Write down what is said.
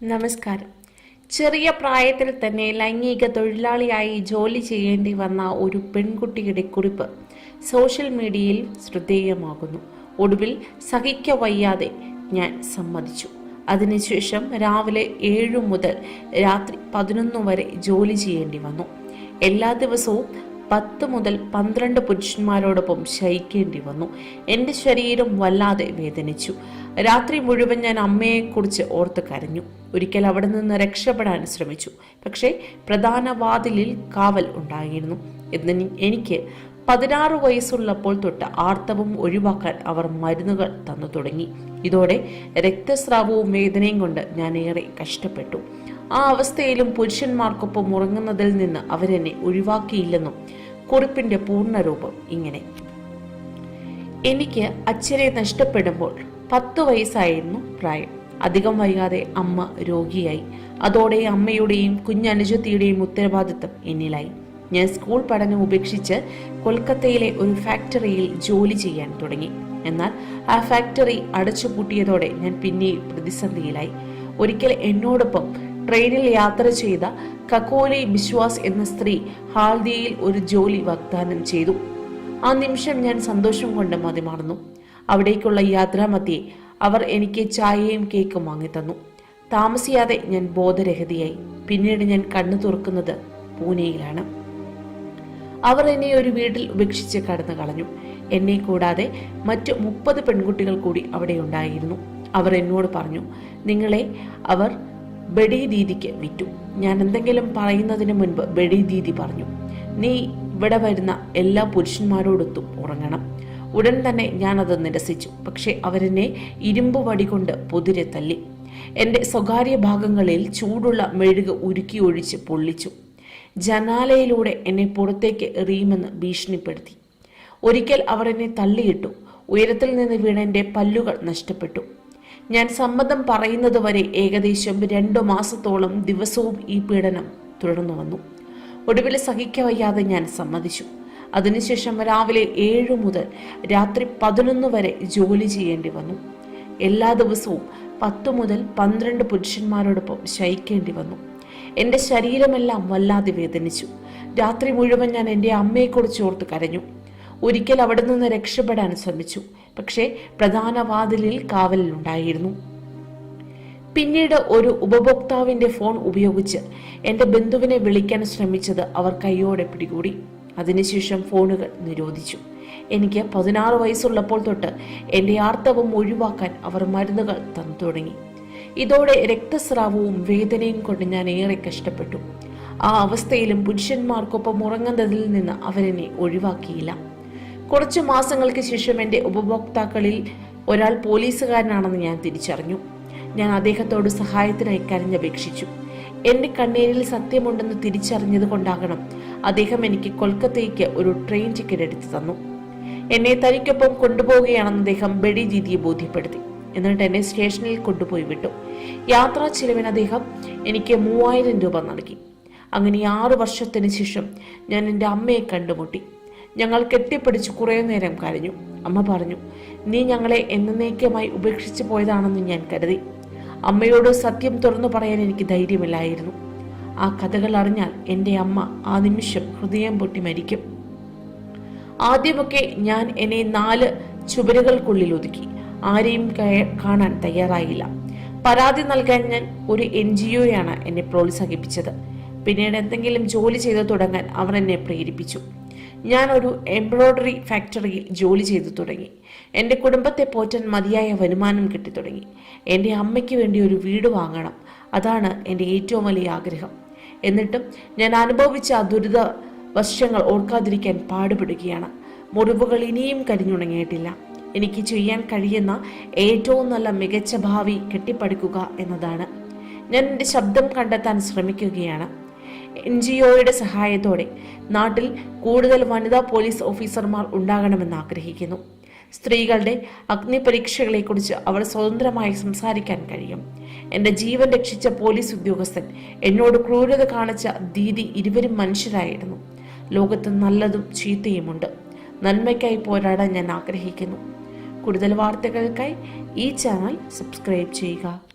നമസ്കാരം. ചെറിയ പ്രായത്തിൽ തന്നെ ലൈംഗിക തൊഴിലാളിയായി ജോലി ചെയ്യേണ്ടി വന്ന ഒരു പെൺകുട്ടിയുടെ കുറിപ്പ് സോഷ്യൽ മീഡിയയിൽ ശ്രദ്ധേയമാകുന്നു. ഒടുവിൽ സഹിക്ക വയ്യാതെ ഞാൻ സമ്മതിച്ചു. അതിനുശേഷം രാവിലെ ഏഴു മുതൽ രാത്രി പതിനൊന്ന് വരെ ജോലി ചെയ്യേണ്ടി വന്നു. എല്ലാ ദിവസവും പത്ത് മുതൽ പന്ത്രണ്ട് പുരുഷന്മാരോടൊപ്പം ശയിക്കേണ്ടി വന്നു. എന്റെ ശരീരം വല്ലാതെ വേദനിച്ചു. രാത്രി മുഴുവൻ ഞാൻ അമ്മയെക്കുറിച്ച് ഓർത്ത് കരഞ്ഞു. ഒരിക്കൽ അവിടെ നിന്ന് രക്ഷപ്പെടാൻ ശ്രമിച്ചു. പക്ഷേ പ്രധാന വാതിലിൽ കാവൽ ഉണ്ടായിരുന്നു. എന്ന് എനിക്ക് പതിനാറ് വയസ്സുള്ളപ്പോൾ തൊട്ട് ആർത്തവം ഒഴിവാക്കാൻ അവർ മരുന്നുകൾ തന്നു തുടങ്ങി. ഇതോടെ രക്തസ്രാവവും വേദനയും കൊണ്ട് ഞാൻ ഏറെ കഷ്ടപ്പെട്ടു. ആ അവസ്ഥയിലും പുരുഷന്മാർക്കൊപ്പം ഉറങ്ങുന്നതിൽ നിന്ന് അവരെന്നെ ഒഴിവാക്കിയില്ലെന്നും കുറിപ്പിന്റെ പൂർണരൂപം ഇങ്ങനെ. എനിക്ക് അച്ഛനെ നഷ്ടപ്പെടുമ്പോൾ പത്ത് വയസ്സായിരുന്നു പ്രായം. അധികം വൈകാതെ അമ്മ രോഗിയായി. അതോടെ അമ്മയുടെയും കുഞ്ഞനുജത്തിയുടെയും ഉത്തരവാദിത്തം എന്നിലായി. ഞാൻ സ്കൂൾ പഠനം ഉപേക്ഷിച്ച് കൊൽക്കത്തയിലെ ഒരു ഫാക്ടറിയിൽ ജോലി ചെയ്യാൻ തുടങ്ങി. എന്നാൽ ആ ഫാക്ടറി അടച്ചുപൂട്ടിയതോടെ ഞാൻ പിന്നെ പ്രതിസന്ധിയിലായി. ഒരിക്കൽ എന്നോടൊപ്പം ട്രെയിനിൽ യാത്ര ചെയ്ത കക്കോലി ബിശ്വാസ് എന്ന സ്ത്രീ ഹാൽദിയയിൽ ഒരു ജോലി വാഗ്ദാനം ചെയ്തു. ആ നിമിഷം ഞാൻ സന്തോഷം കൊണ്ട് മതിമറന്നു. അവിടേക്കുള്ള യാത്രാമധ്യേ അവർ എനിക്ക് ചായയും കേക്കും വാങ്ങിത്തന്നു താമസിയാതെ ഞാൻ ബോധരഹിതയായി. പിന്നീട് ഞാൻ കണ്ണു തുറക്കുന്നത് പൂനെയിലാണ്. അവർ എന്നെ ഒരു വീട്ടിൽ ഉപേക്ഷിച്ച് കടന്നു കളഞ്ഞു. എന്നെ കൂടാതെ മറ്റ് മുപ്പത് പെൺകുട്ടികൾ കൂടി അവിടെ ഉണ്ടായിരുന്നു. അവർ എന്നോട് പറഞ്ഞു നിങ്ങളെ അവർ ബഡി ദീദിക്ക് വിറ്റു. ഞാൻ എന്തെങ്കിലും പറയുന്നതിന് മുൻപ് ബഡി ദീദി പറഞ്ഞു. നീ ഇവിടെ വരുന്ന എല്ലാ പുരുഷന്മാരോടൊത്തും ഉറങ്ങണം. ഉടൻ തന്നെ ഞാനത് നിരസിച്ചു. പക്ഷെ അവരെന്നെ ഇരുമ്പ് വടി കൊണ്ട് പൊതിരെ തല്ലി. എന്റെ സ്വകാര്യ ഭാഗങ്ങളിൽ ചൂടുള്ള മെഴുക് ഉരുക്കി ഒഴിച്ച് പൊള്ളിച്ചു. ജനാലയിലൂടെ എന്നെ പുറത്തേക്ക് എറിയുമെന്ന് ഭീഷണിപ്പെടുത്തി. ഒരിക്കൽ അവർ എന്നെ തള്ളിയിട്ടു. ഉയരത്തിൽ നിന്ന് വീണ എന്റെ പല്ലുകൾ നഷ്ടപ്പെട്ടു. ഞാൻ സമ്മതം പറയുന്നതുവരെ ഏകദേശം രണ്ടു മാസത്തോളം ദിവസവും ഈ പീഡനം തുടർന്നു വന്നു. ഒടുവിൽ സഹിക്കവയ്യാതെ ഞാൻ സമ്മതിച്ചു. അതിനുശേഷം രാവിലെ ഏഴ് മുതൽ രാത്രി പതിനൊന്ന് വരെ ജോലി ചെയ്യേണ്ടി വന്നു. എല്ലാ ദിവസവും പത്തു മുതൽ പന്ത്രണ്ട് പുരുഷന്മാരോടൊപ്പം ശയിക്കേണ്ടി വന്നു. എന്റെ ശരീരമെല്ലാം വല്ലാതെ വേദനിച്ചു. രാത്രി മുഴുവൻ ഞാൻ എന്റെ അമ്മയെക്കുറിച്ച് ഓർത്ത് കരഞ്ഞു. ഒരിക്കൽ അവിടെ നിന്ന് രക്ഷപ്പെടാൻ ശ്രമിച്ചു. പക്ഷേ പ്രധാന വാതിലിൽ കാവലുണ്ടായിരുന്നു പിന്നീട് ഒരു ഉപഭോക്താവിന്റെ ഫോൺ ഉപയോഗിച്ച് എന്റെ ബന്ധുവിനെ വിളിക്കാൻ ശ്രമിച്ചത് അവർ കൈയോടെ പിടികൂടി. അതിനുശേഷം ഫോണുകൾ നിരോധിച്ചു. എനിക്ക് പതിനാറ് വയസ്സുള്ളപ്പോൾ തൊട്ട് എന്റെ ആർത്തവം ഒഴിവാക്കാൻ അവർ മരുന്നുകൾ തന്നു തുടങ്ങി. ഇതോടെ രക്തസ്രാവവും വേദനയും കൊണ്ട് ഞാൻ ഏറെ കഷ്ടപ്പെട്ടു. ആ അവസ്ഥയിലും പുരുഷന്മാർക്കൊപ്പം ഉറങ്ങുന്നതിൽ നിന്ന് അവരെന്നെ ഒഴിവാക്കിയില്ല. കുറച്ചു മാസങ്ങൾക്ക് ശേഷം എന്റെ ഉപഭോക്താക്കളിൽ ഒരാൾ പോലീസുകാരനാണെന്ന് ഞാൻ തിരിച്ചറിഞ്ഞു. ഞാൻ അദ്ദേഹത്തോട് സഹായത്തിനായി കരഞ്ഞപേക്ഷിച്ചു. എന്റെ കണ്ണീരിൽ സത്യമുണ്ടെന്ന് തിരിച്ചറിഞ്ഞത് കൊണ്ടാകണം അദ്ദേഹം എനിക്ക് കൊൽക്കത്തയ്ക്ക് ഒരു ട്രെയിൻ ടിക്കറ്റ് എടുത്തു തന്നു. എന്നെ തനിക്കൊപ്പം കൊണ്ടുപോവുകയാണെന്ന് അദ്ദേഹം ബഡി ദീദിയെ ബോധ്യപ്പെടുത്തി. എന്നിട്ട് എന്നെ സ്റ്റേഷനിൽ കൊണ്ടുപോയി വിട്ടു. യാത്രാ ചിലവിന് അദ്ദേഹം എനിക്ക് മൂവായിരം രൂപ നൽകി. അങ്ങനെ ആറു വർഷത്തിന് ശേഷം ഞാൻ എന്റെ അമ്മയെ കണ്ടുമുട്ടി. ഞങ്ങൾ കെട്ടിപ്പിടിച്ച് കുറേ നേരം കരഞ്ഞു. അമ്മ പറഞ്ഞു നീ ഞങ്ങളെ എന്നേക്കുമായി ഉപേക്ഷിച്ചു പോയതാണെന്ന് ഞാൻ കരുതി. അമ്മയോട് സത്യം തുറന്നു പറയാൻ എനിക്ക് ധൈര്യമില്ലായിരുന്നു. ആ കഥകൾ അറിഞ്ഞാൽ എന്റെ അമ്മ ആ നിമിഷം ഹൃദയം പൊട്ടി മരിക്കും. ആദ്യമൊക്കെ ഞാൻ എന്നെ നാല് ചുവരുകൾക്കുള്ളിൽ ഒതുക്കി. ആരെയും കാണാൻ തയ്യാറായില്ല. പരാതി നൽകാൻ ഞാൻ ഒരു എൻ ജി ഒയാണ് എന്നെ പ്രോത്സാഹിപ്പിച്ചത്. പിന്നീട് എന്തെങ്കിലും ജോലി ചെയ്തു തുടങ്ങാൻ അവർ എന്നെ പ്രേരിപ്പിച്ചു. ഞാൻ ഒരു എംബ്രോയ്ഡറി ഫാക്ടറിയിൽ ജോലി ചെയ്തു തുടങ്ങി. എന്റെ കുടുംബത്തെ പോറ്റാൻ മതിയായ വരുമാനം കിട്ടി തുടങ്ങി. എന്റെ അമ്മയ്ക്ക് വേണ്ടി ഒരു വീട് വാങ്ങണം. അതാണ് എന്റെ ഏറ്റവും വലിയ ആഗ്രഹം. എന്നിട്ടും ഞാൻ അനുഭവിച്ച ആ ദുരിത വശങ്ങൾ ഓർക്കാതിരിക്കാൻ പാടുപെടുകയാണ്. മുറിവുകൾ ഇനിയും കരിഞ്ഞുണങ്ങിയിട്ടില്ല. എനിക്ക് ചെയ്യാൻ കഴിയുന്ന ഏറ്റവും നല്ല മികച്ച ഭാവി കെട്ടിപ്പടുക്കുക എന്നതാണ്. ഞാൻ എന്റെ ശബ്ദം കണ്ടെത്താൻ ശ്രമിക്കുകയാണ്. എൻ ജി ഒയുടെ സഹായത്തോടെ നാട്ടിൽ കൂടുതൽ വനിതാ പോലീസ് ഓഫീസർമാർ ഉണ്ടാകണമെന്ന് ആഗ്രഹിക്കുന്നു. സ്ത്രീകളുടെ അഗ്നിപരീക്ഷകളെക്കുറിച്ച് അവർ സ്വതന്ത്രമായി സംസാരിക്കാൻ കഴിയും. എന്റെ ജീവൻ രക്ഷിച്ച പോലീസ് ഉദ്യോഗസ്ഥൻ എന്നോട് ക്രൂരത കാണിച്ച ദീദി ഇരുവരും മനുഷ്യരായിരുന്നു. ലോകത്ത് നല്ലതും ചീത്തയുമുണ്ട്. നന്മയ്ക്കായി പോരാടാൻ ഞാൻ ആഗ്രഹിക്കുന്നു. കൂടുതൽ വാർത്തകൾക്കായി ഈ ചാനൽ സബ്സ്ക്രൈബ് ചെയ്യുക.